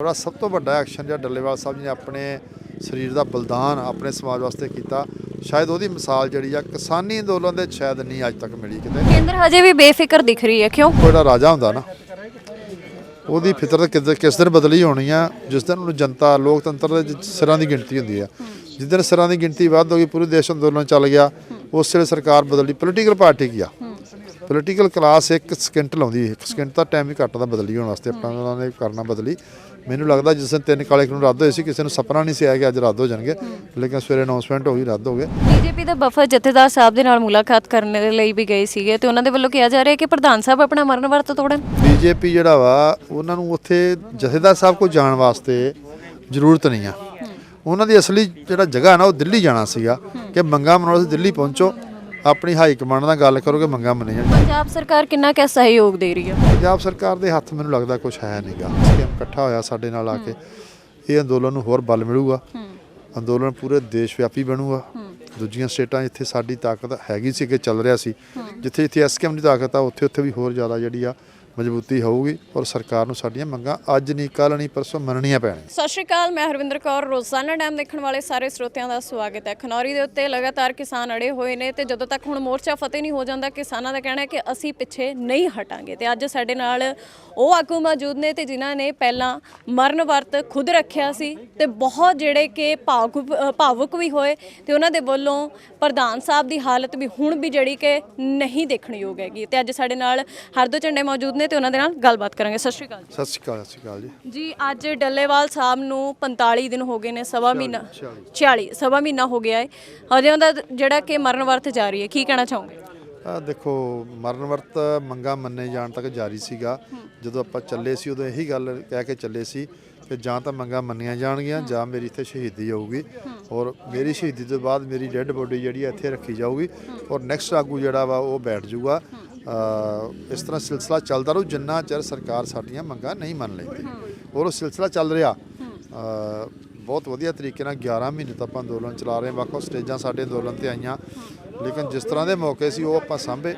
ਉਹਦਾ ਸਭ ਤੋਂ ਵੱਡਾ ਐਕਸ਼ਨ ਜਿਹੜਾ ਡੱਲੇਵਾਲ ਸਾਹਿਬ ਜੀ ਨੇ ਆਪਣੇ ਸਰੀਰ ਦਾ ਬਲਿਦਾਨ ਆਪਣੇ ਸਮਾਜ ਵਾਸਤੇ ਕੀਤਾ ਸ਼ਾਇਦ ਉਹਦੀ ਮਿਸਾਲ ਜਿਹੜੀ ਆ ਕਿਸਾਨੀ ਅੰਦੋਲਨ ਦੇ ਸ਼ਾਇਦ ਨਹੀਂ ਅੱਜ ਤੱਕ ਮਿਲੀ ਕਿਤੇ। ਕੇਂਦਰ ਹਜੇ ਵੀ ਬੇਫਿਕਰ ਦਿਖ ਰਹੀ ਹੈ ਕਿਉਂ? ਕੋਈ ਜਿਹੜਾ ਰਾਜਾ ਹੁੰਦਾ ਨਾ। ਉਹਦੀ ਫਿਤਰਤ ਕਿਸ ਕਿਸ ਦਿਨ ਬਦਲੀ ਹੋਣੀ ਆ ਜਿਸ ਦਿਨ ਉਹਨੂੰ ਜਨਤਾ ਲੋਕਤੰਤਰ ਦੇ ਸਿਰਾਂ ਦੀ ਗਿਣਤੀ ਹੁੰਦੀ ਆ। ਜਿਸ ਦਿਨ ਸਿਰਾਂ ਦੀ ਗਿਣਤੀ ਵੱਧ ਹੋ ਗਈ ਪੂਰੇ ਦੇਸ਼ ਅੰਦੋਲਨ ਚੱਲ ਗਿਆ ਉਸ ਵੇਲੇ ਸਰਕਾਰ ਬਦਲੀ ਪੋਲੀਟੀਕਲ ਪਾਰਟੀ ਕੀ ਆ? ਪੋਲੀਟੀਕਲ ਕਲਾਸ ਇੱਕ ਸਕਿੰਟ ਲਾਉਂਦੀ ਇੱਕ ਸਕਿੰਟ ਦਾ ਟਾਈਮ ਹੀ ਘੱਟ ਦਾ ਬਦਲੀ ਹੋਣ ਵਾਸਤੇ ਆਪਣਾ ਉਹਨਾਂ ਨੇ ਕਰਨਾ ਬਦਲੀ। ਮੈਨੂੰ ਲੱਗਦਾ ਜਿਸ ਦਿਨ ਤਿੰਨ ਕਾਲੇ ਕਾਨੂੰਨ ਰੱਦ ਹੋਏ ਸੀ ਕਿਸੇ ਨੂੰ ਸੁਪਨਾ ਨਹੀਂ ਸੀ ਆਇਆ ਕਿ ਅੱਜ ਰੱਦ ਹੋ ਜਾਣਗੇ। ਲੇਕਿਨ ਸਵੇਰੇ ਅਨਾਉਂਸਮੈਂਟ ਹੋਈ ਰੱਦ ਹੋ ਗਏ। ਬੀਜੇਪੀ ਦਾ ਵਫਦ ਜਥੇਦਾਰ ਸਾਹਿਬ ਦੇ ਨਾਲ ਮੁਲਾਕਾਤ ਕਰਨ ਦੇ ਲਈ ਵੀ ਗਏ ਸੀਗੇ ਤੇ ਉਹਨਾਂ ਦੇ ਵੱਲੋਂ ਕਿਹਾ ਜਾ ਰਿਹਾ ਕਿ ਪ੍ਰਧਾਨ ਸਾਹਿਬ ਆਪਣਾ ਮਰਨ ਵਰਤ ਤੋੜਨ। ਬੀਜੇਪੀ ਜਿਹੜਾ ਵਾ ਉਹਨਾਂ ਨੂੰ ਉੱਥੇ ਜਥੇਦਾਰ ਸਾਹਿਬ ਕੋਲ ਜਾਣ ਵਾਸਤੇ ਜ਼ਰੂਰਤ ਨਹੀਂ ਆ। ਉਹਨਾਂ ਦੀ ਅਸਲੀ ਜਿਹੜਾ ਜਗ੍ਹਾ ਨਾ ਉਹ ਦਿੱਲੀ ਜਾਣਾ ਸੀਗਾ ਕਿ ਮੰਗਾ ਮਨਾਉਣ ਵਾਸਤੇ ਦਿੱਲੀ ਪਹੁੰਚੋ। ਆਪਣੀ ਹਾਈ ਕਮਾਂਡ ਨਾਲ ਗੱਲ ਕਰੋ ਕਿ ਮੰਗਾ ਮੰਨੇ ਜਾਣ। ਪੰਜਾਬ ਸਰਕਾਰ ਕਿੰਨਾ ਕੁ ਸਹਿਯੋਗ ਦੇ ਰਹੀ ਹੈ ਪੰਜਾਬ ਸਰਕਾਰ ਦੇ ਹੱਥ ਮੈਨੂੰ ਲੱਗਦਾ ਕੁਝ ਹੈ ਨਹੀਂਗਾ ਸਕੀਮ ਇਕੱਠਾ ਹੋਇਆ ਸਾਡੇ ਨਾਲ ਆ ਕੇ। ਇਹ ਅੰਦੋਲਨ ਨੂੰ ਹੋਰ ਬਲ ਮਿਲੂਗਾ। ਅੰਦੋਲਨ ਪੂਰੇ ਦੇਸ਼ ਵਿਆਪੀ ਬਣੂਗਾ। ਦੂਜੀਆਂ ਸਟੇਟਾਂ ਜਿੱਥੇ ਸਾਡੀ ਤਾਕਤ ਹੈਗੀ ਸੀ ਕਿ ਚੱਲ ਰਿਹਾ ਸੀ। ਜਿੱਥੇ ਜਿੱਥੇ ਐਸਕੇਐਮ ਦੀ ਤਾਕਤ ਆ ਉੱਥੇ ਉੱਥੇ ਵੀ ਹੋਰ ਜ਼ਿਆਦਾ ਜਿਹੜੀ ਆ ਮਜ਼ਬੂਤੀ ਹੋਊਗੀ ਔਰ ਸਰਕਾਰ ਨੂੰ ਸਾਡੀਆਂ ਮੰਗਾਂ ਅੱਜ ਨਹੀਂ ਕੱਲ ਨਹੀਂ, ਪਰਸੋਂ ਮੰਨਣੀਆਂ ਪੈਣਗੀਆਂ। ਸਤਿ ਸ਼੍ਰੀ ਅਕਾਲ, ਮੈਂ ਹਰਵਿੰਦਰ ਕੌਰ, ਰੋਜ਼ਾਨਾ ਟਾਈਮ ਦੇਖਣ ਵਾਲੇ ਸਾਰੇ ਸਰੋਤਿਆਂ ਦਾ ਸਵਾਗਤ ਹੈ। ਖਨੌਰੀ ਦੇ ਉੱਤੇ ਲਗਾਤਾਰ ਕਿਸਾਨ ਅੜੇ ਹੋਏ ਨੇ ਤੇ ਜਦੋਂ ਤੱਕ ਹੁਣ ਮੋਰਚਾ ਫਤਿਹ ਨਹੀਂ ਹੋ ਜਾਂਦਾ, ਕਿਸਾਨਾਂ ਦਾ ਕਹਿਣਾ ਹੈ ਕਿ ਅਸੀਂ ਪਿੱਛੇ ਨਹੀਂ ਹਟਾਂਗੇ। ਤੇ ਅੱਜ ਸਾਡੇ ਨਾਲ ਉਹ ਆਗੂ ਮੌਜੂਦ ਨੇ ਤੇ ਜਿਨ੍ਹਾਂ ਨੇ ਪਹਿਲਾਂ ਮਰਨ ਵਰਤ ਖੁਦ ਰੱਖਿਆ ਸੀ ਤੇ ਬਹੁਤ ਜਿਹੜੇ ਕਿ ਭਾਵੁਕ ਭਾਵੁਕ ਵੀ ਹੋਏ ਤੇ ਉਹਨਾਂ ਦੇ ਵੱਲੋਂ ਪ੍ਰਧਾਨ ਸਾਹਿਬ ਦੀ ਹਾਲਤ ਵੀ ਹੁਣ ਵੀ ਜਿਹੜੀ ਕਿ ਨਹੀਂ ਦੇਖਣ ਯੋਗ ਹੈਗੀ। ਤੇ ਅੱਜ ਸਾਡੇ ਨਾਲ ਹਰਦੋ ਝੰਡੇ ਮੌਜੂਦ ਨੇ ਤੇ ਉਹਨਾਂ ਦੇ ਨਾਲ ਗੱਲਬਾਤ ਕਰਾਂਗੇ। ਸਤਿ ਸ਼੍ਰੀ ਅਕਾਲ ਸਤਿ ਸ਼੍ਰੀ ਅਕਾਲ ਸਤਿ ਸ਼੍ਰੀ ਅਕਾਲ ਜੀ। ਜੀ ਅੱਜ ਡੱਲੇਵਾਲ ਸਾਹਿਬ ਨੂੰ 45 ਦਿਨ ਹੋ ਗਏ ਨੇ ਸਵਾ ਮਹੀਨਾ 46 ਸਵਾ ਮਹੀਨਾ ਹੋ ਗਿਆ ਹੈ। ਹਜੇ ਉਹਦਾ ਜਿਹੜਾ ਕਿ ਮਰਨ ਵਰਤ ਜਾਰੀ ਹੈ ਕੀ ਕਹਿਣਾ ਚਾਹੋਗੇ? ਆ ਦੇਖੋ ਮਰਨ ਵਰਤ ਮੰਗਾ ਮੰਨੇ ਜਾਣ ਤੱਕ ਜਾਰੀ ਸੀਗਾ। ਜਦੋਂ ਆਪਾਂ ਚੱਲੇ ਸੀ ਉਦੋਂ ਇਹੀ ਗੱਲ ਕਹਿ ਕੇ ਚੱਲੇ ਸੀ ਕਿ ਜਾਂ ਤਾਂ ਮੰਗਾ ਮੰਨੀਆਂ ਜਾਣਗੀਆਂ ਜਾਂ ਮੇਰੀ ਇੱਥੇ ਸ਼ਹੀਦੀ ਹੋਊਗੀ ਔਰ ਮੇਰੀ ਸ਼ਹੀਦੀ ਤੋਂ ਬਾਅਦ ਮੇਰੀ ਡੈੱਡ ਬੋਡੀ ਜਿਹੜੀ ਹੈ ਇੱਥੇ ਰੱਖੀ ਜਾਊਗੀ। ਔਰ ਨੈਕਸਟ ਆਗੂ ਜਿਹੜਾ ਵਾ ਉਹ ਬੈਠ ਜਾਊਗਾ ਇਸ ਤਰ੍ਹਾਂ ਸਿਲਸਿਲਾ ਚੱਲਦਾ ਰਹੂ ਜਿੰਨਾ ਚਿਰ ਸਰਕਾਰ ਸਾਡੀਆਂ ਮੰਗਾਂ ਨਹੀਂ ਮੰਨ ਲੈਂਦੀ। ਔਰ ਉਹ ਸਿਲਸਿਲਾ ਚੱਲ ਰਿਹਾ। ਬਹੁਤ ਵਧੀਆ ਤਰੀਕੇ ਨਾਲ 11 ਮਹੀਨੇ ਤੋਂ ਆਪਾਂ ਅੰਦੋਲਨ ਚਲਾ ਰਹੇ ਹਾਂ। ਵੱਖ-ਵੱਖ ਸਟੇਜਾਂ ਸਾਡੇ ਅੰਦੋਲਨ ਤੇ ਆਈਆਂ। ਲੇਕਿਨ ਜਿਸ ਤਰ੍ਹਾਂ ਦੇ ਮੌਕੇ ਸੀ ਉਹ ਆਪਾਂ ਸਾਂਭੇ।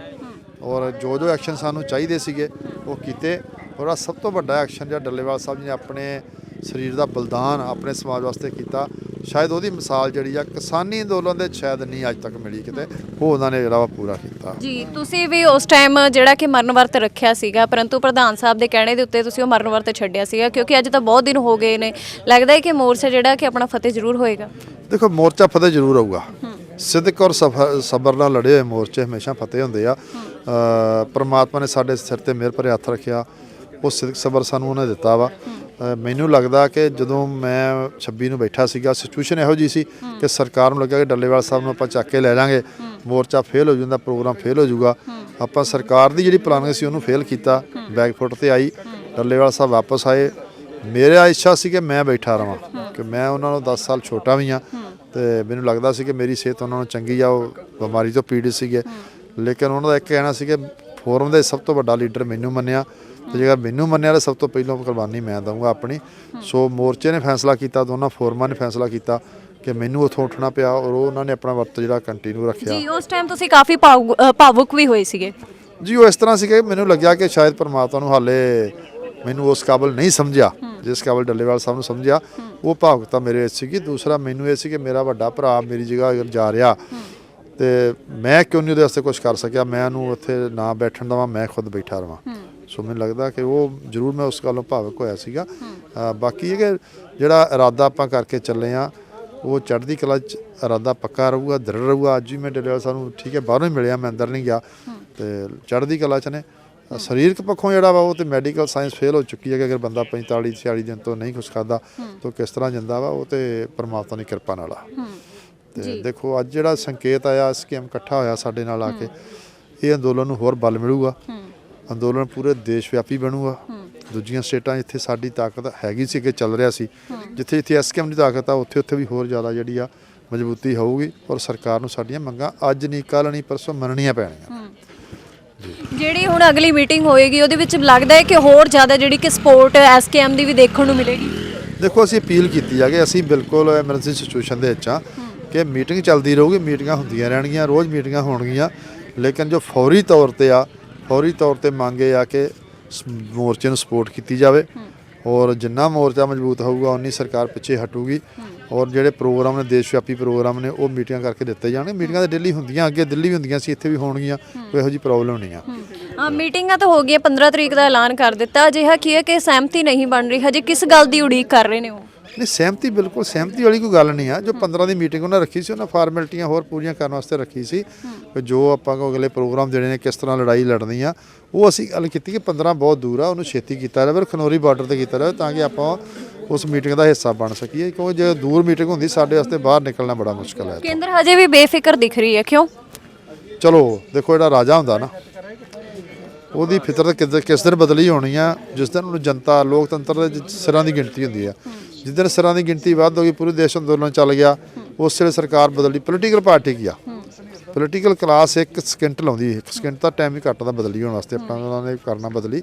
ਔਰ ਜੋ ਜੋ ਐਕਸ਼ਨ ਸਾਨੂੰ ਚਾਹੀਦੇ ਸੀਗੇ ਉਹ ਕੀਤੇ। ਔਰ ਸਭ ਤੋਂ ਵੱਡਾ ਐਕਸ਼ਨ ਜਿਹੜਾ ਡੱਲੇਵਾਲ ਸਾਹਿਬ ਜੀ ਨੇ ਆਪਣੇ ਸਰੀਰ ਦਾ ਬਲਿਦਾਨ ਆਪਣੇ ਸਮਾਜ ਵਾਸਤੇ ਕੀਤਾ ਸ਼ਾਇਦ ਉਹਦੀ ਮਿਸਾਲ ਜਿਹੜੀ ਆ ਕਿਸਾਨੀ ਅੰਦੋਲਨ ਦੇ ਸ਼ਾਇਦ ਨਹੀਂ ਅੱਜ ਤੱਕ ਮਿਲੀ ਕਿਤੇ ਉਹ ਉਹਨਾਂ ਨੇ ਜਿਹੜਾ ਵਾ ਪੂਰਾ ਕੀਤਾ। ਜੀ ਤੁਸੀਂ ਵੀ ਉਸ ਟਾਈਮ ਜਿਹੜਾ ਕਿ ਮਰਨ ਵਰਤ ਰੱਖਿਆ ਸੀਗਾ ਪਰੰਤੂ ਪ੍ਰਧਾਨ ਸਾਹਿਬ ਦੇ ਕਹਿਣੇ ਦੇ ਉੱਤੇ ਤੁਸੀਂ ਉਹ ਮਰਨ ਵਰਤ ਛੱਡਿਆ ਸੀਗਾ ਕਿਉਂਕਿ ਅੱਜ ਤਾਂ ਬਹੁਤ ਦਿਨ ਹੋ ਗਏ ਨੇ। ਲੱਗਦਾ ਹੈ ਕਿ ਮੋਰਚਾ ਜਿਹੜਾ ਕਿ ਆਪਣਾ ਫਤਿਹ ਜ਼ਰੂਰ ਹੋਏਗਾ। ਦੇਖੋ ਮੋਰਚਾ ਫਤਿਹ ਜ਼ਰੂਰ ਆਊਗਾ। ਸਿੱਧਕ ਔਰ ਸਬਰ ਨਾਲ ਲੜੇ ਹੋਏ ਮੋਰਚੇ ਹਮੇਸ਼ਾ ਫਤਿਹ ਹੁੰਦੇ ਆ। ਪ੍ਰਮਾਤਮਾ ਨੇ ਸਾਡੇ ਸਿਰ ਤੇ ਮਿਹਰ ਭਰੇ ਹੱਥ ਰੱਖਿਆ। ਉਹ ਸਿੱਧਕ ਸਬਰ ਸਾਨੂੰ ਉਹਨੇ ਦਿੱਤਾ ਵਾ। ਮੈਨੂੰ ਲੱਗਦਾ ਕਿ ਜਦੋਂ ਮੈਂ 26 ਨੂੰ ਬੈਠਾ ਸੀਗਾ ਸਿਚੁਏਸ਼ਨ ਇਹੋ ਜੀ ਸੀ ਕਿ ਸਰਕਾਰ ਨੂੰ ਲੱਗਿਆ ਕਿ ਡੱਲੇਵਾਲ ਸਾਹਿਬ ਨੂੰ ਆਪਾਂ ਚੱਕ ਕੇ ਲੈ ਜਾਾਂਗੇ ਮੋਰਚਾ ਫੇਲ ਹੋ ਜਾਂਦਾ ਪ੍ਰੋਗਰਾਮ ਫੇਲ ਹੋ ਜਾਊਗਾ। ਆਪਾਂ ਸਰਕਾਰ ਦੀ ਜਿਹੜੀ ਪਲਾਨਿੰਗ ਸੀ ਉਹਨੂੰ ਫੇਲ ਕੀਤਾ। ਬੈਕ ਫੁੱਟ ਤੇ ਆਈ। ਡੱਲੇਵਾਲ ਸਾਹਿਬ ਵਾਪਸ ਆਏ। ਮੇਰਾ ਇੱਛਾ ਸੀ ਕਿ ਮੈਂ ਬੈਠਾ ਰਵਾਂ ਕਿ ਮੈਂ ਉਹਨਾਂ ਨੂੰ 10 ਸਾਲ ਛੋਟਾ ਵੀ ਆ ਤੇ ਮੈਨੂੰ ਲੱਗਦਾ ਸੀ ਕਿ ਮੇਰੀ ਸਿਹਤ ਉਹਨਾਂ ਨੂੰ ਚੰਗੀ ਆ ਉਹ ਬਿਮਾਰੀ ਤੋਂ ਪੀੜਿਤ ਸੀਗੇ। ਲੇਕਿਨ ਉਹਨਾਂ ਦਾ ਇੱਕ ਕਹਿਣਾ ਸੀ ਕਿ ਫੋਰਮ ਦੇ ਸਭ ਤੋਂ ਵੱਡਾ ਲੀਡਰ ਮੈਨੂੰ ਮੰਨਿਆ। ਤੇ ਜੇਕਰ ਮੈਨੂੰ ਮੰਨਿਆ ਤਾਂ ਸਭ ਤੋਂ ਪਹਿਲਾਂ ਕੁਰਬਾਨੀ ਮੈਂ ਦਊਂਗਾ ਆਪਣੀ। ਸੋ ਮੋਰਚੇ ਨੇ ਫੈਸਲਾ ਕੀਤਾ ਦੋਨਾਂ ਫੋਰਮਾਂ ਨੇ ਫੈਸਲਾ ਕੀਤਾ ਕਿ ਮੈਨੂੰ ਉੱਥੋਂ ਉੱਠਣਾ ਪਿਆ ਔਰ ਉਹ ਉਹਨਾਂ ਨੇ ਆਪਣਾ ਵਰਤ ਜਿਹੜਾ ਕੰਟੀਨਿਊ ਰੱਖਿਆ। ਜੀ ਉਸ ਟਾਈਮ ਤੁਸੀਂ ਕਾਫੀ ਭਾਵੁਕ ਵੀ ਹੋਏ ਸੀਗੇ। ਜੀ ਉਹ ਇਸ ਤਰ੍ਹਾਂ ਸੀ ਕਿ ਮੈਨੂੰ ਲੱਗਿਆ ਕਿ ਸ਼ਾਇਦ ਪਰਮਾਤਮਾ ਨੂੰ ਹਾਲੇ ਮੈਨੂੰ ਉਸ ਕਾਬਲ ਨਹੀਂ ਸਮਝਿਆ ਜਿਸ ਕਾਬਲ ਡੱਲੇਵਾਲ ਸਾਹਿਬ ਨੂੰ ਸਮਝਿਆ। ਉਹ ਭਾਵੁਕਤਾ ਮੇਰੇ ਵਿੱਚ ਸੀਗੀ। ਦੂਸਰਾ ਮੈਨੂੰ ਇਹ ਸੀ ਕਿ ਮੇਰਾ ਵੱਡਾ ਭਰਾ ਮੇਰੀ ਜਗ੍ਹਾ ਅਗਰ ਜਾ ਰਿਹਾ ਤੇ ਮੈਂ ਕਿਉਂ ਨਹੀਂ ਉਹਦੇ ਵਾਸਤੇ ਕੁਝ ਕਰ ਸਕਿਆ? ਮੈਂ ਉਹਨੂੰ ਉੱਥੇ ਨਾ ਬੈਠਣ ਦਵਾਂ ਮੈਂ ਖੁਦ ਬੈਠਾ ਰਵਾਂ। ਸੋ ਮੈਨੂੰ ਲੱਗਦਾ ਕਿ ਉਹ ਜ਼ਰੂਰ ਮੈਂ ਉਸ ਗੱਲੋਂ ਭਾਵੁਕ ਹੋਇਆ ਸੀਗਾ। ਬਾਕੀ ਇਹ ਕਿ ਜਿਹੜਾ ਇਰਾਦਾ ਆਪਾਂ ਕਰਕੇ ਚੱਲੇ ਆ ਉਹ ਚੜ੍ਹਦੀ ਕਲਾ ਚ ਇਰਾਦਾ ਪੱਕਾ ਰਹੂਗਾ ਦ੍ਰਿੜ ਰਹੂਗਾ। ਅੱਜ ਵੀ ਮੈਂ ਡੱਲੇਵਾਲ ਸਾਹਿਬ ਨੂੰ ਠੀਕ ਹੈ ਬਾਹਰੋਂ ਹੀ ਮਿਲਿਆ ਮੈਂ ਅੰਦਰ ਨਹੀਂ ਗਿਆ। ਤੇ ਚੜ੍ਹਦੀ ਕਲਾ ਚ ਨੇ। ਸਰੀਰਕ ਪੱਖੋਂ ਜਿਹੜਾ ਵਾ ਉਹ ਤੇ ਮੈਡੀਕਲ ਸਾਇੰਸ ਫੇਲ ਹੋ ਚੁੱਕੀ ਹੈ ਕਿ ਅਗਰ ਬੰਦਾ 45 46 ਦਿਨ ਤੋਂ ਨਹੀਂ ਕੁਛ ਖਾਦਾ ਤਾਂ ਕਿਸ ਤਰ੍ਹਾਂ ਜਿੰਦਾ ਵਾ ਉਹ ਤੇ ਪਰਮਾਤਮਾ ਦੀ ਕਿਰਪਾ ਨਾਲ ਆ। ਤੇ ਦੇਖੋ ਅੱਜ ਜਿਹੜਾ ਸੰਕੇਤ ਆਇਆ ਸਕੀਮ ਇਕੱਠਾ ਹੋਇਆ ਸਾਡੇ ਨਾਲ ਆ ਕੇ ਇਹ ਅੰਦੋਲਨ ਨੂੰ ਹੋਰ ਬਲ ਮਿਲੂਗਾ। ਅੰਦੋਲਨ ਪੂਰੇ ਦੇਸ਼ ਵਿਆਪੀ ਬਣੂਗਾ ਦੂਜੀਆਂ ਸਟੇਟਾਂ ਜਿੱਥੇ ਸਾਡੀ ਤਾਕਤ ਹੈਗੀ ਸੀ ਕਿ ਚੱਲ ਰਿਹਾ ਸੀ। ਜਿੱਥੇ ਜਿੱਥੇ ਐਸਕੇਐਮ ਦੀ ਤਾਕਤ ਆ ਉੱਥੇ ਉੱਥੇ ਵੀ ਹੋਰ ਜ਼ਿਆਦਾ ਜਿਹੜੀ ਆ ਮਜ਼ਬੂਤੀ ਹੋਊਗੀ ਔਰ ਸਰਕਾਰ ਨੂੰ ਸਾਡੀਆਂ ਮੰਗਾਂ ਅੱਜ ਨਹੀਂ ਕੱਲ ਨਹੀਂ ਪਰਸੋਂ ਮੰਨਣੀਆਂ ਪੈਣਗੀਆਂ ਜਿਹੜੀ ਹੁਣ ਅਗਲੀ ਮੀਟਿੰਗ ਹੋਏਗੀ ਉਹਦੇ ਵਿੱਚ ਲੱਗਦਾ ਹੈ ਕਿ ਹੋਰ ਜ਼ਿਆਦਾ ਜਿਹੜੀ ਕਿ ਸਪੋਰਟ ਐਸਕੇਐਮ ਦੀ ਵੀ ਦੇਖਣ ਨੂੰ ਮਿਲੇਗੀ? ਦੇਖੋ ਅਸੀਂ ਅਪੀਲ ਕੀਤੀ ਆ ਕਿ ਅਸੀਂ ਬਿਲਕੁਲ ਐਮਰਜੈਂਸੀ ਸਿਚੁਏਸ਼ਨ ਦੇ ਵਿੱਚ ਆ ਕਿ ਮੀਟਿੰਗ ਚੱਲਦੀ ਰਹੂਗੀ ਮੀਟਿੰਗਾਂ ਹੁੰਦੀਆਂ ਰਹਿਣਗੀਆਂ ਰੋਜ਼ ਮੀਟਿੰਗਾਂ ਹੋਣਗੀਆਂ। ਲੇਕਿਨ ਜੋ ਫੌਰੀ ਤੌਰ ਤੇ ਆ ਫੌਰੀ ਤੌਰ ਤੇ ਮੰਗੇ ਆ ਕਿ ਸ- ਮੋਰਚੇ ਨੂੰ ਸਪੋਰਟ ਕੀਤੀ ਜਾਵੇ। ਔਰ ਜਿੰਨਾ ਮੋਰਚਾ ਮਜ਼ਬੂਤ ਹੋਊਗਾ ਉਨੀ ਸਰਕਾਰ ਪਿੱਛੇ ਹਟੂਗੀ। ਔਰ ਜਿਹੜੇ ਪ੍ਰੋਗਰਾਮ ਨੇ ਦੇਸ਼ ਵਿਆਪੀ ਪ੍ਰੋਗਰਾਮ ਨੇ ਉਹ ਮੀਟਿੰਗਾਂ ਕਰਕੇ ਦਿੱਤੇ ਜਾਣਗੇ। ਮੀਟਿੰਗਾਂ ਤਾਂ ਦਿੱਲੀ ਹੁੰਦੀਆਂ ਅੱਗੇ ਦਿੱਲੀ ਵੀ ਹੁੰਦੀਆਂ ਸੀ ਇੱਥੇ ਵੀ ਹੋਣਗੀਆਂ। ਕੋਈ ਇਹੋ ਜਿਹੀ ਪ੍ਰੋਬਲਮ ਨਹੀਂ ਆ। ਆ ਮੀਟਿੰਗਾਂ ਤਾਂ ਹੋ ਗਈਆਂ 15 ਤਰੀਕ ਦਾ ਐਲਾਨ ਕਰ ਦਿੱਤਾ। ਅਜਿਹਾ ਕੀ ਹੈ ਕਿ ਸਹਿਮਤੀ ਨਹੀਂ ਬਣ ਰਹੀ। ਹਜੇ ਕਿਸ ਗੱਲ ਦੀ ਉਡੀਕ ਕਰ ਰਹੇ ਨੇ ਉਹ? ਨਹੀਂ ਸਹਿਮਤੀ ਬਿਲਕੁਲ ਸਹਿਮਤੀ ਵਾਲੀ ਕੋਈ ਗੱਲ ਨਹੀਂ ਆ। ਜੋ 15 ਦੀ ਮੀਟਿੰਗ ਉਹਨਾਂ ਰੱਖੀ ਸੀ ਉਹਨਾਂ ਫਾਰਮੈਲਿਟੀਆਂ ਹੋਰ ਪੂਰੀਆਂ ਕਰਨ ਵਾਸਤੇ ਰੱਖੀ ਸੀ ਕਿ ਜੋ ਆਪਾਂ ਕੋ ਅਗਲੇ ਪ੍ਰੋਗਰਾਮ ਜਿਹੜੇ ਨੇ ਕਿਸ ਤਰ੍ਹਾਂ ਲੜਾਈ ਲੜਨੀ ਆ ਉਹ ਅਸੀਂ ਗੱਲ ਕੀਤੀ ਕਿ 15 ਬਹੁਤ ਦੂਰ ਆ ਉਹਨੂੰ ਛੇਤੀ ਕੀਤਾ ਜਾਵੇ ਖਨੌਰੀ ਬਾਰਡਰ ਤੇ ਕੀਤਾ ਜਾਵੇ ਤਾਂ ਕਿ ਆਪਾਂ ਉਸ ਮੀਟਿੰਗ ਦਾ ਹਿੱਸਾ ਬਣ ਸਕੀਏ ਕਿਉਂਕਿ ਜੇ ਦੂਰ ਮੀਟਿੰਗ ਹੁੰਦੀ ਸਾਡੇ ਵਾਸਤੇ ਬਾਹਰ ਨਿਕਲਣਾ ਬੜਾ ਮੁਸ਼ਕਲ ਹੈ। ਕੇਂਦਰ ਹਜੇ ਵੀ ਬੇਫਿਕਰ ਦਿਖ ਰਹੀ ਹੈ ਕਿਉਂ? ਚਲੋ ਦੇਖੋ ਜਿਹੜਾ ਰਾਜਾ ਹੁੰਦਾ ਨਾ ਉਹਦੀ ਫਿਤਰਤ ਕਿਸ ਦਿਨ ਬਦਲੀ ਹੋਣੀ ਆ ਜਿਸ ਦਿਨ ਉਹਨੂੰ ਜਨਤਾ ਲੋਕਤੰਤਰ ਦੇ ਸਿਰਾਂ ਦੀ ਗਿਣਤੀ ਹੁੰਦੀ ਆ। ਜਿਸ ਦਿਨ ਸਿਰਾਂ ਦੀ ਗਿਣਤੀ ਵੱਧ ਹੋ ਗਈ ਪੂਰੇ ਦੇਸ਼ ਅੰਦੋਲਨ ਚੱਲ ਗਿਆ। ਉਸ ਵੇਲੇ ਸਰਕਾਰ ਬਦਲੀ ਪੋਲੀਟੀਕਲ ਪਾਰਟੀ ਕੀ ਆ? ਪੋਲੀਟੀਕਲ ਕਲਾਸ ਇੱਕ ਸਕਿੰਟ ਲਾਉਂਦੀ ਇੱਕ ਸਕਿੰਟ ਦਾ ਟਾਈਮ ਹੀ ਘੱਟਦਾ ਬਦਲੀ ਹੋਣ ਵਾਸਤੇ। ਆਪਣਾ ਉਹਨਾਂ ਨੇ ਕਰਨਾ ਬਦਲੀ।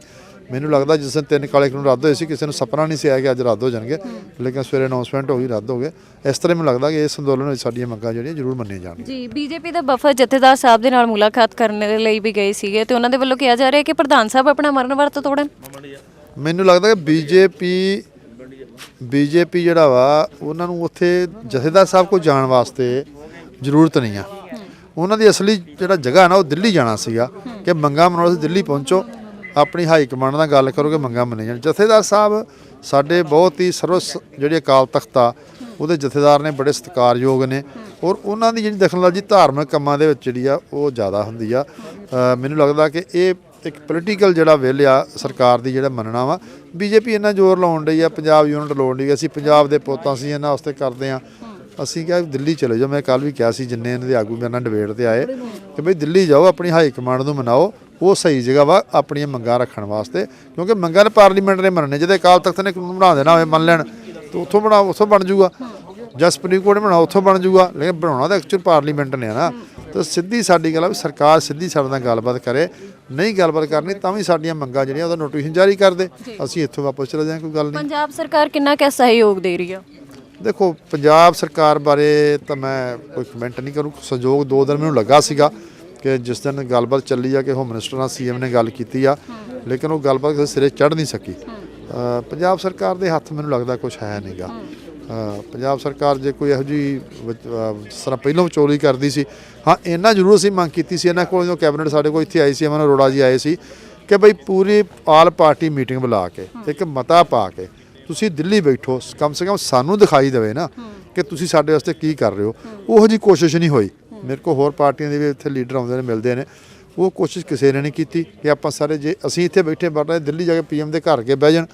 ਮੈਨੂੰ ਲੱਗਦਾ ਜਿਸ ਦਿਨ ਤਿੰਨ ਕਾਲੇ ਕਾਨੂੰਨ ਰੱਦ ਹੋਏ ਸੀ ਕਿਸੇ ਨੂੰ ਸੁਪਨਾ ਨਹੀਂ ਸੀ ਆਇਆ ਕਿ ਅੱਜ ਰੱਦ ਹੋ ਜਾਣਗੇ। ਲੇਕਿਨ ਸਵੇਰੇ ਅਨਾਉਂਸਮੈਂਟ ਹੋ ਗਈ ਰੱਦ ਹੋ ਗਏ। ਇਸ ਤਰ੍ਹਾਂ ਮੈਨੂੰ ਲੱਗਦਾ ਕਿ ਇਸ ਅੰਦੋਲਨ ਵਿੱਚ ਸਾਡੀਆਂ ਮੰਗਾਂ ਜਿਹੜੀਆਂ ਜ਼ਰੂਰ ਮੰਨੀਆਂ ਜਾਣਗੀਆਂ। ਜੀ ਬੀਜੇਪੀ ਦੇ ਵਫਦ ਜਥੇਦਾਰ ਸਾਹਿਬ ਦੇ ਨਾਲ ਮੁਲਾਕਾਤ ਕਰਨ ਦੇ ਲਈ ਵੀ ਗਏ ਸੀਗੇ ਤੇ ਉਹਨਾਂ ਦੇ ਵੱਲੋਂ ਕਿਹਾ ਜਾ ਰਿਹਾ ਕਿ ਪ੍ਰਧਾਨ ਸਾਹਿਬ ਆਪਣਾ ਮਰਨ ਵਰਤ ਤੋੜਨ। ਮੈਨੂੰ ਲੱਗਦਾ ਕਿ ਬੀਜੇਪੀ ਬੀਜੇਪੀ ਜਿਹੜਾ ਵਾ, ਉਹਨਾਂ ਨੂੰ ਉੱਥੇ ਜਥੇਦਾਰ ਸਾਹਿਬ ਕੋਲ ਜਾਣ ਵਾਸਤੇ ਜ਼ਰੂਰਤ ਨਹੀਂ ਆ। ਉਹਨਾਂ ਦੀ ਅਸਲੀ ਜਿਹੜਾ ਜਗ੍ਹਾ ਨਾ, ਉਹ ਦਿੱਲੀ ਜਾਣਾ ਸੀਗਾ ਕਿ ਮੰਗਾ ਮਨਾਉਣ ਵਾਸਤੇ ਦਿੱਲੀ ਪਹੁੰਚੋ। ਆਪਣੀ ਹਾਈ ਕਮਾਂਡ ਨਾਲ ਗੱਲ ਕਰੋ ਕਿ ਮੰਗਾ ਮੰਨੇ ਜਾਣ। ਜਥੇਦਾਰ ਸਾਹਿਬ ਸਾਡੇ ਬਹੁਤ ਹੀ ਸਰਵਸ ਜਿਹੜੇ ਅਕਾਲ ਤਖਤ ਆ, ਉਹਦੇ ਜਥੇਦਾਰ ਨੇ ਬੜੇ ਸਤਿਕਾਰਯੋਗ ਨੇ ਔਰ ਉਹਨਾਂ ਦੀ ਜਿਹੜੀ ਦਖਲਅੰਦਾਜ਼ੀ ਧਾਰਮਿਕ ਕੰਮਾਂ ਦੇ ਵਿੱਚ ਜਿਹੜੀ ਆ, ਉਹ ਜ਼ਿਆਦਾ ਹੁੰਦੀ ਆ। ਮੈਨੂੰ ਲੱਗਦਾ ਕਿ ਇਹ ਇੱਕ ਪੋਲੀਟੀਕਲ ਜਿਹੜਾ ਵਿਲ ਆ ਸਰਕਾਰ ਦੀ ਜਿਹੜਾ ਮੰਨਣਾ ਵਾ, ਬੀਜੇਪੀ ਇੰਨਾ ਜ਼ੋਰ ਲਾਉਣ ਡਈ ਆ, ਪੰਜਾਬ ਯੂਨਿਟ ਲਾਉਣ ਡਈ ਅਸੀਂ ਪੰਜਾਬ ਦੇ ਪੁੱਤਾਂ ਸੀ ਇਹਨਾਂ ਵਾਸਤੇ ਕਰਦੇ ਆ। ਅਸੀਂ ਕਿਹਾ ਵੀ ਦਿੱਲੀ ਚਲੇ ਜਾਓ, ਮੈਂ ਕੱਲ ਵੀ ਕਿਹਾ ਸੀ, ਜਿੰਨੇ ਇਹਨਾਂ ਦੇ ਆਗੂ ਮੇਰੇ ਨਾਲ ਡਿਬੇਟ ਤੇ ਆਏ, ਕਿ ਬਈ ਦਿੱਲੀ ਜਾਓ, ਆਪਣੀ ਹਾਈ ਕਮਾਂਡ ਨੂੰ ਮਨਾਓ, ਉਹ ਸਹੀ ਜਗ੍ਹਾ ਵਾ, ਆਪਣੀਆਂ ਮੰਗਾਂ ਰੱਖਣ ਵਾਸਤੇ, ਕਿਉਂਕਿ ਮੰਗਾਂ ਨੇ ਪਾਰਲੀਮੈਂਟ ਨੇ ਮੰਨਣੇ ਜਿਹਦੇ ਅਕਾਲ ਤਖਤ ਨੇ ਕਾਨੂੰਨ ਬਣਾ ਦੇਣਾ ਹੋਵੇ, ਮੰਨ ਲੈਣ, ਤਾਂ ਉੱਥੋਂ ਬਣਾ, ਉੱਥੋਂ ਬਣ ਜਾਊਗਾ ਜਾਂ ਸੁਪਰੀਮ ਕੋਰਟ ਨੇ ਬਣਾਓ, ਉੱਥੋਂ ਬਣ ਜਾਊਗਾ ਲੇਕਿਨ ਬਣਾਉਣਾ ਤਾਂ ਐਕਚੁਅਲ ਪਾਰਲੀਮੈਂਟ ਨੇ ਆ ਨਾ। ਤਾਂ ਸਿੱਧੀ ਸਾਡੀ ਗੱਲ ਆ ਵੀ ਸਰਕਾਰ ਸਿੱਧੀ ਸਾਡੇ ਨਾਲ ਗੱਲਬਾਤ ਕਰੇ ਨਹੀਂ ਗੱਲਬਾਤ ਕਰਨੀ ਤਾਂ ਵੀ ਸਾਡੀਆਂ ਮੰਗਾਂ ਜਿਹੜੀਆਂ ਉਹਦਾ ਨੋਟੀਫਿਕੇਸ਼ਨ ਜਾਰੀ ਕਰ ਦੇ। ਅਸੀਂ ਇੱਥੋਂ ਵਾਪਸ ਚਲੇ ਜਾਵਾਂਗੇ ਕੋਈ ਗੱਲ ਨਹੀਂ। ਪੰਜਾਬ ਸਰਕਾਰ ਕਿੰਨਾ ਕੁ ਸਹਿਯੋਗ ਦੇ ਰਹੀ ਆ? ਦੇਖੋ ਪੰਜਾਬ ਸਰਕਾਰ ਬਾਰੇ ਤਾਂ ਮੈਂ ਕੋਈ ਕਮੈਂਟ ਨਹੀਂ ਕਰੂੰ। ਸਹਿਯੋਗ ਦੋ ਦਿਨ ਮੈਨੂੰ ਲੱਗਾ ਸੀਗਾ ਕਿ ਜਿਸ ਦਿਨ ਗੱਲਬਾਤ ਚੱਲੀ ਆ ਕਿ ਹੋਮ ਮਿਨਿਸਟਰ ਨਾਲ ਸੀਐਮ ਨੇ ਗੱਲ ਕੀਤੀ ਆ ਲੇਕਿਨ ਉਹ ਗੱਲਬਾਤ ਕਿਸੇ ਸਿਰੇ ਚੜ ਨਹੀਂ ਸਕੀ। ਪੰਜਾਬ ਸਰਕਾਰ ਦੇ ਹੱਥ ਮੈਨੂੰ ਲੱਗਦਾ ਕੁਝ ਹੈ ਨਹੀਂਗਾ ਪੰਜਾਬ ਸਰਕਾਰ ਜੇ ਕੋਈ ਇਹੋ ਜੀ ਤਰ੍ਹਾਂ ਪਹਿਲਾਂ ਵਿਚੋਲੀ ਕਰਦੀ ਸੀ ਹਾਂ ਇਹਨਾਂ ਜ਼ਰੂਰ ਅਸੀਂ ਮੰਗ ਕੀਤੀ ਸੀ ਇਹਨਾਂ ਕੋਲ ਜੋ ਕੈਬਨਿਟ ਸਾਡੇ ਕੋਲ ਇੱਥੇ ਆਈ ਸੀ ਅਮਨ ਅਰੋੜਾ ਜੀ ਆਏ ਸੀ ਕਿ ਬਈ ਪੂਰੀ ਆਲ ਪਾਰਟੀ ਮੀਟਿੰਗ ਬੁਲਾ ਕੇ ਇੱਕ ਮਤਾ ਪਾ ਕੇ ਤੁਸੀਂ ਦਿੱਲੀ ਬੈਠੋ ਕਮ ਸੇ ਕਮ ਸਾਨੂੰ ਦਿਖਾਈ ਦੇਵੇ ਨਾ ਕਿ ਤੁਸੀਂ ਸਾਡੇ ਵਾਸਤੇ ਕੀ ਕਰ ਰਹੇ ਹੋ। ਉਹੋ ਜੀ ਕੋਸ਼ਿਸ਼ ਨਹੀਂ ਹੋਈ। ਮੇਰੇ ਕੋਲ ਹੋਰ ਪਾਰਟੀਆਂ ਦੇ ਵੀ ਇੱਥੇ ਲੀਡਰ ਆਉਂਦੇ ਨੇ ਮਿਲਦੇ ਨੇ। ਉਹ ਕੋਸ਼ਿਸ਼ ਕਿਸੇ ਨੇ ਨਹੀਂ ਕੀਤੀ ਕਿ ਆਪਾਂ ਸਾਰੇ ਜੇ ਅਸੀਂ ਇੱਥੇ ਬੈਠੇ ਬੜ ਰਹੇ ਦਿੱਲੀ ਜਾ ਕੇ ਪੀਐਮ ਦੇ ਘਰ ਕੇ ਬਹਿ ਜਾਣ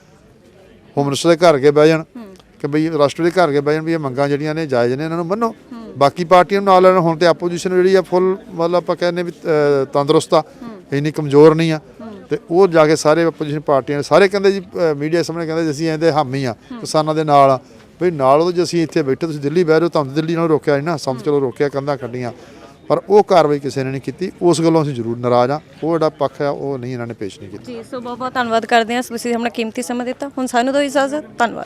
ਹੋਮ ਮਿਨਿਸਟਰ ਦੇ ਘਰ ਕੇ ਬਹਿ ਜਾਣ। ਕਿ ਬਈ ਰਾਸ਼ਟਰ ਦੇ ਘਰ ਕੇ ਬਹਿ ਜਾਣ ਵੀ ਇਹ ਮੰਗਾਂ ਜਿਹੜੀਆਂ ਨੇ ਜਾਇਜ਼ ਨੇ, ਇਹਨਾਂ ਨੂੰ ਮੰਨੋ। ਬਾਕੀ ਪਾਰਟੀਆਂ ਨੂੰ ਨਾਲ ਲੈਣ, ਹੁਣ ਤੇ ਆਪੋਜੀਸ਼ਨ ਜਿਹੜੀ ਆ ਫੁੱਲ ਮਤਲਬ ਆਪਾਂ ਕਹਿੰਦੇ ਵੀ ਤੰਦਰੁਸਤ ਆ। ਇੰਨੀ ਕਮਜ਼ੋਰ ਨਹੀਂ ਆ। ਤੇ ਉਹ ਜਾ ਕੇ ਸਾਰੇ ਆਪੋਜੀਸ਼ਨ ਪਾਰਟੀਆਂ ਨੇ, ਸਾਰੇ ਕਹਿੰਦੇ ਜੀ ਮੀਡੀਆ ਸਾਹਮਣੇ ਕਹਿੰਦੇ ਜੀ, ਅਸੀਂ ਇਹਦੇ ਹਾਮੀ ਆ, ਕਿਸਾਨਾਂ ਦੇ ਨਾਲ ਆ। ਬਈ ਨਾਲ ਉਹ ਜੇ ਅਸੀਂ ਇੱਥੇ ਬੈਠੇ, ਤੁਸੀਂ ਦਿੱਲੀ ਬਹਿ ਰਹੇ ਹੋ ਤੁਹਾਨੂੰ ਦਿੱਲੀ ਨਾਲ ਰੋਕਿਆ ਨਹੀਂ ਨਾ। ਸੰਤ ਚਲੋ ਰੋਕਿਆ, ਕੰਧਾਂ ਕੱਢੀਆਂ ਪਰ ਉਹ ਕਾਰਵਾਈ ਕਿਸੇ ਨੇ ਨਹੀਂ ਕੀਤੀ। ਉਸ ਗੱਲੋਂ ਅਸੀਂ ਜ਼ਰੂਰ ਨਾਰਾਜ਼ ਆ। ਉਹ ਜਿਹੜਾ ਪੱਖ ਆ, ਉਹ ਨਹੀਂ ਇਹਨਾਂ ਨੇ ਪੇਸ਼ ਨਹੀਂ ਕੀਤਾ। ਜੀ, ਸੋ ਬਹੁਤ ਬਹੁਤ ਧੰਨਵਾਦ ਕਰਦੇ ਹਾਂ। ਤੁਸੀਂ ਆਪਣਾ ਕੀਮਤੀ ਸਮਾਂ ਦਿੱਤਾ। ਹੁਣ ਸਾਨੂੰ ਦਿਓ ਇਜਾਜ਼ਤ। ਧੰਨਵਾਦ।